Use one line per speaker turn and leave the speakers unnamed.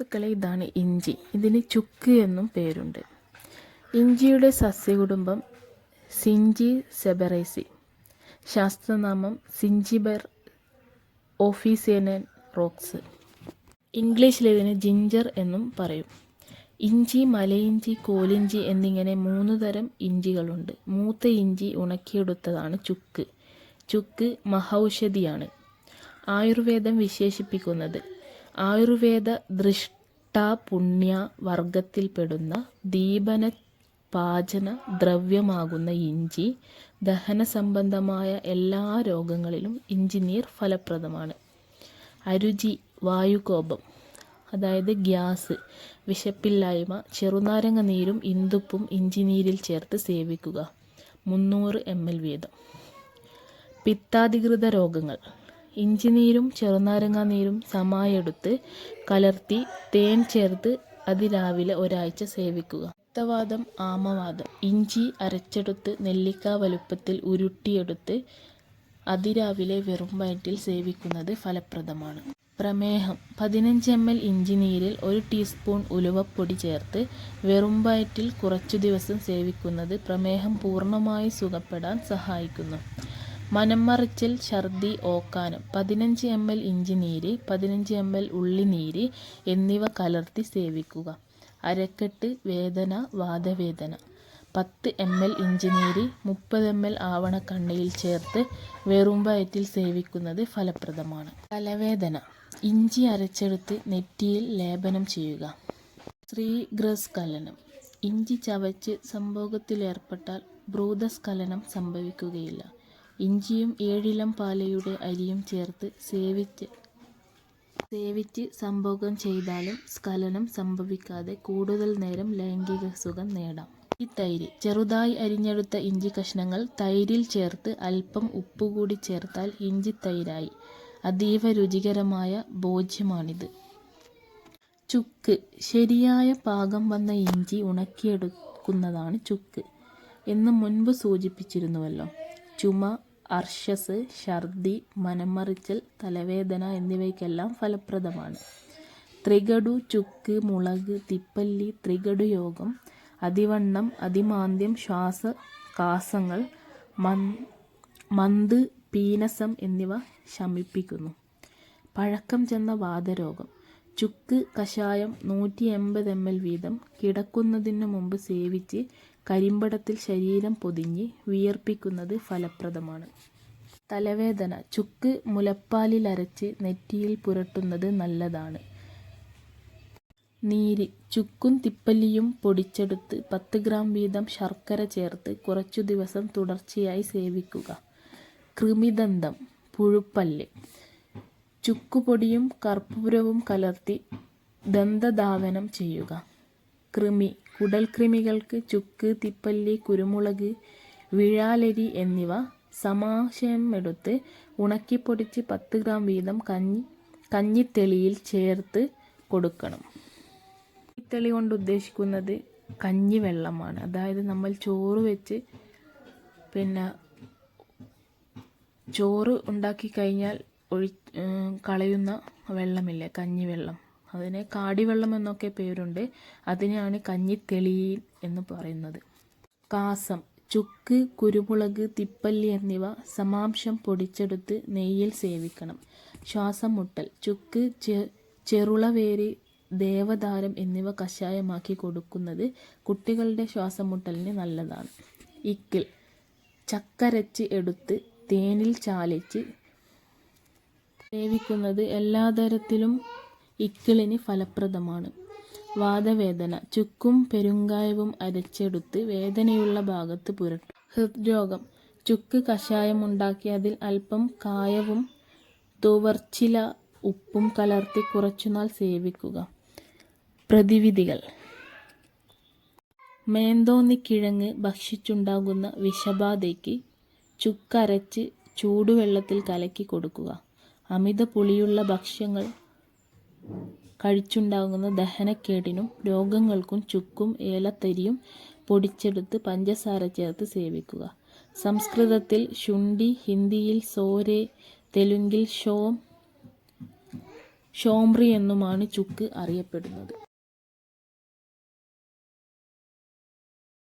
സുഹൃത്തുക്കളെ ഇതാണ് ഇഞ്ചി. ഇതിന് ചുക്ക് എന്നും പേരുണ്ട്. ഇഞ്ചിയുടെ സസ്യകുടുംബം സിഞ്ചി സെബറേസി. ശാസ്ത്രനാമം സിഞ്ചിബർ ഓഫീസിയനൻ റോക്സ്. ഇംഗ്ലീഷിൽ ഇതിന് ജിഞ്ചർ എന്നും പറയും. ഇഞ്ചി മലയിഞ്ചി കോലിഞ്ചി എന്നിങ്ങനെ മൂന്ന് തരം ഇഞ്ചികളുണ്ട്. മൂത്ത ഇഞ്ചി ഉണക്കിയെടുത്തതാണ് ചുക്ക്. ചുക്ക് മഹൌഷധിയാണ്. ആയുർവേദം വിശേഷിപ്പിക്കുന്നത് ആയുർവേദ ദൃഷ്ടാ പുണ്യ വർഗത്തിൽപ്പെടുന്ന ദീപന പാചന ദ്രവ്യമാകുന്ന ഇഞ്ചി ദഹന സംബന്ധമായ എല്ലാ രോഗങ്ങളിലും ഇഞ്ചിനീർ ഫലപ്രദമാണ്. അരുചി വായുകോപം അതായത് ഗ്യാസ് വിശപ്പില്ലായ്മ ചെറുനാരങ്ങ നീരും ഇന്ദുപ്പും ഇഞ്ചിനീരിൽ ചേർത്ത് സേവിക്കുക. മുന്നൂറ് എം എൽ വീതം. പിത്താധികൃത രോഗങ്ങൾ. ഇഞ്ചിനീരും ചെറുനാരങ്ങ നീരും സമായെടുത്ത് കലർത്തി തേൻ ചേർത്ത് അതിരാവിലെ ഒരാഴ്ച സേവിക്കുക. പിത്തവാദം ആമവാദം. ഇഞ്ചി അരച്ചെടുത്ത് നെല്ലിക്ക വലുപ്പത്തിൽ ഉരുട്ടിയെടുത്ത് അതിരാവിലെ വെറും വയറ്റിൽ സേവിക്കുന്നത് ഫലപ്രദമാണ്. പ്രമേഹം. പതിനഞ്ച് എം എൽ ഇഞ്ചി നീരിൽ ഒരു ടീസ്പൂൺ ഉലുവപ്പൊടി ചേർത്ത് വെറും വയറ്റിൽ കുറച്ചു ദിവസം സേവിക്കുന്നത് പ്രമേഹം പൂർണമായി സുഖപ്പെടാൻ സഹായിക്കുന്നു. മനംമറിച്ചിൽ ഛർദി ഓക്കാനം പതിനഞ്ച് എം എൽ ഇഞ്ചി നീര് പതിനഞ്ച് എം എൽ ഉള്ളിനീര് എന്നിവ കലർത്തി സേവിക്കുക. അരക്കെട്ട് വേദന വാദവേദന. പത്ത് എം എൽ ഇഞ്ചി നീര് മുപ്പത് എം എൽ ആവണക്കണ്ണയിൽ ചേർത്ത് വെറും വയറ്റിൽ സേവിക്കുന്നത് ഫലപ്രദമാണ്. തലവേദന. ഇഞ്ചി അരച്ചെടുത്ത് നെറ്റിയിൽ ലേപനം ചെയ്യുക. ശ്രീഗ്രസ്ഖലനം ഇഞ്ചി ചവച്ച് സംഭോഗത്തിലേർപ്പെട്ടാൽ ഭ്രൂതസ്ഖലനം സംഭവിക്കുകയില്ല. ഇഞ്ചിയും ഏഴിലം പാലയുടെ അരിയും ചേർത്ത് സേവിച്ച് സേവിച്ച് സംഭോഗം ചെയ്താലും സ്ഖലനം സംഭവിക്കാതെ കൂടുതൽ നേരം ലൈംഗിക സുഖം നേടാം. ഈ തൈര് ചെറുതായി അരിഞ്ഞെടുത്ത ഇഞ്ചി കഷ്ണങ്ങൾ തൈരിൽ ചേർത്ത് അല്പം ഉപ്പ് കൂടി ചേർത്താൽ ഇഞ്ചി തൈരായി. അതീവ രുചികരമായ ഭോജ്യമാണിത്. ചുക്ക് ശരിയായ പാകം വന്ന ഇഞ്ചി ഉണക്കിയെടുക്കുന്നതാണ് ചുക്ക് എന്ന് മുൻപ് സൂചിപ്പിച്ചിരുന്നുവല്ലോ. ചുമ അർശസ് ഛർദി മനംമറിച്ചൽ തലവേദന എന്നിവയ്ക്കെല്ലാം ഫലപ്രദമാണ്. ത്രികടു ചുക്ക് മുളക് തിപ്പല്ലി ത്രികടു യോഗം അതിവണ്ണം അതിമാന്ദ്യം ശ്വാസ കാസങ്ങൾ മൻ മന്ത് പീനസം എന്നിവ ശമിപ്പിക്കുന്നു. പഴക്കം ചെന്ന വാതരോഗം ചുക്ക് കഷായം നൂറ്റി എൺപത് എം എൽ വീതം കിടക്കുന്നതിനു മുമ്പ് സേവിച്ച് കരിമ്പടത്തിൽ ശരീരം പൊതിഞ്ഞ് വിയർപ്പിക്കുന്നത് ഫലപ്രദമാണ്. തലവേദന ചുക്ക് മുലപ്പാലിൽ അരച്ച് നെറ്റിയിൽ പുരട്ടുന്നത് നല്ലതാണ്. നീര് ചുക്കും തിപ്പല്ലിയും പൊടിച്ചെടുത്ത് പത്ത് ഗ്രാം വീതം ശർക്കര ചേർത്ത് കുറച്ചു ദിവസം തുടർച്ചയായി സേവിക്കുക. കൃമിദന്തം പുഴുപ്പല്ല്. ചുക്കുപൊടിയും കർപ്പൂരവും കലർത്തി ദന്തധാവനം ചെയ്യുക. കൃമി കുടൽകൃമികൾക്ക് ചുക്ക് തിപ്പല്ലി കുരുമുളക് വിഴാലരി എന്നിവ സമാശയമെടുത്ത് ഉണക്കിപ്പൊടിച്ച് പത്ത് ഗ്രാം വീതം കഞ്ഞി കഞ്ഞിത്തെളിയിൽ ചേർത്ത് കൊടുക്കണം. കഞ്ഞിത്തെളി കൊണ്ട് ഉദ്ദേശിക്കുന്നത് കഞ്ഞി വെള്ളമാണ്. അതായത് നമ്മൾ ചോറ് വെച്ച് പിന്നെ ചോറ് ഉണ്ടാക്കി കഴിഞ്ഞാൽ ഒഴി കളയുന്ന വെള്ളമില്ലേ കഞ്ഞിവെള്ളം അതിന് കാടിവെള്ളം എന്നൊക്കെ പേരുണ്ട്. അതിനെയാണ് കഞ്ഞിത്തെളി എന്ന് പറയുന്നത്. കാസം ചുക്ക് കുരുമുളക് തിപ്പല്ലി എന്നിവ സമാംശം പൊടിച്ചെടുത്ത് നെയ്യിൽ സേവിക്കണം. ശ്വാസം മുട്ടൽ ചുക്ക് ചെറുളവേര് ദേവദാരം എന്നിവ കഷായമാക്കി കൊടുക്കുന്നത് കുട്ടികളുടെ ശ്വാസം മുട്ടലിന് നല്ലതാണ്. ഇക്കിൾ ചക്കരച്ച് എടുത്ത് തേനിൽ ചാലിച്ച് സേവിക്കുന്നത് എല്ലാ തരത്തിലും ഇക്കിളിന് ഫലപ്രദമാണ്. വാദവേദന ചുക്കും പെരുങ്കായവും അരച്ചെടുത്ത് വേദനയുള്ള ഭാഗത്ത് പുരട്ടും. ഹൃദ്രോഗം ചുക്ക് കഷായമുണ്ടാക്കി അതിൽ അല്പം കായവും തുവർച്ചില ഉപ്പും കലർത്തി കുറച്ചുനാൾ സേവിക്കുക. പ്രതിവിധികൾ. മേന്തോന്നിക്കിഴങ്ങ് ഭക്ഷിച്ചുണ്ടാകുന്ന വിഷബാധയ്ക്ക് ചുക്കരച്ച് ചൂടുവെള്ളത്തിൽ കലക്കി കൊടുക്കുക. അമിത പുളിയുള്ള ഭക്ഷ്യങ്ങൾ കഴിച്ചുണ്ടാകുന്ന ദഹനക്കേടിനും രോഗങ്ങൾക്കും ചുക്കും ഏലത്തരിയും പൊടിച്ചെടുത്ത് പഞ്ചസാര ചേർത്ത് സേവിക്കുക. സംസ്കൃതത്തിൽ ശുണ്ഠി ഹിന്ദിയിൽ സോരെ തെലുങ്കിൽ ഷോം ഷോംറി എന്നുമാണ് ചുക്ക് അറിയപ്പെടുന്നത്.